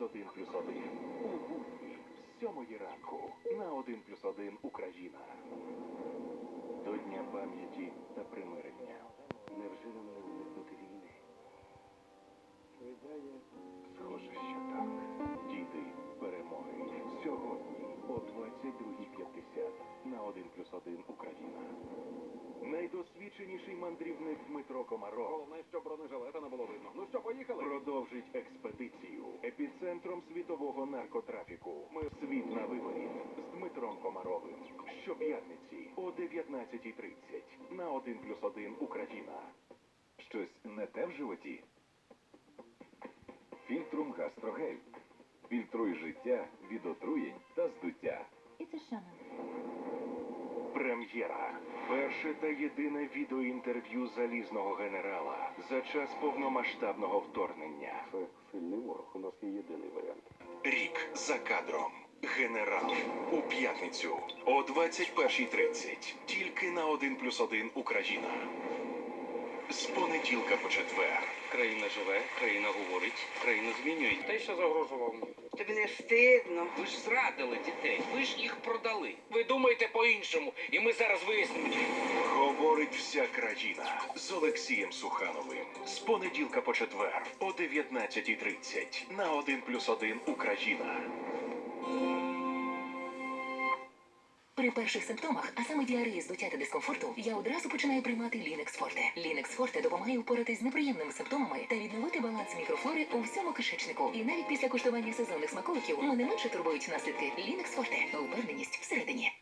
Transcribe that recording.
з 1 плюс 1 у будні з 7 ранку на 1 плюс 1 Україна. До Дня пам'яті та примирення. Невже нам не уникнути війни? Схоже, що так. Діти перемоги. Сьогодні о 22.50 на 1 плюс 1 Україна. Найдосвідченіший мандрівник Дмитро Комаров Головне, щоб бронежилета продовжить експедицію епіцентром світового наркотрафіку. Ми світ на виворіт з Дмитром Комаровим. Щоп'ятниці о 19.30 на 1 плюс 1 Україна. Щось не те в животі? Фільтрум гастрогель. Фільтруй життя від отруєнь та здуття. It's a shaman. Прем'єра. Перше та єдине відеоінтерв'ю залізного генерала за час повномасштабного вторгнення. Це сильний ворог. У нас є єдиний варіант. Рік за кадром. Генерал у п'ятницю о 21.30. Тільки на один плюс один Україна. З понеділка по четвер. Країна живе, країна говорить, країна змінюється. Те, що загрожував мені. Тобі не стидно. Ви ж зрадили дітей, ви ж їх продали. Ви думаєте по-іншому, і ми зараз вияснимо. Говорить вся країна з Олексієм Сухановим. З понеділка по четвер о 19.30 на 1 плюс 1 Україна. При перших симптомах, а саме діареї, здуття та дискомфорту, я одразу починаю приймати Лінекс Форте. Лінекс Форте допомагає впоратись з неприємними симптомами та відновити баланс мікрофлори у всьому кишечнику. І навіть після куштування сезонних смаколиків мене менше турбують наслідки. Лінекс Форте. Упевненість всередині.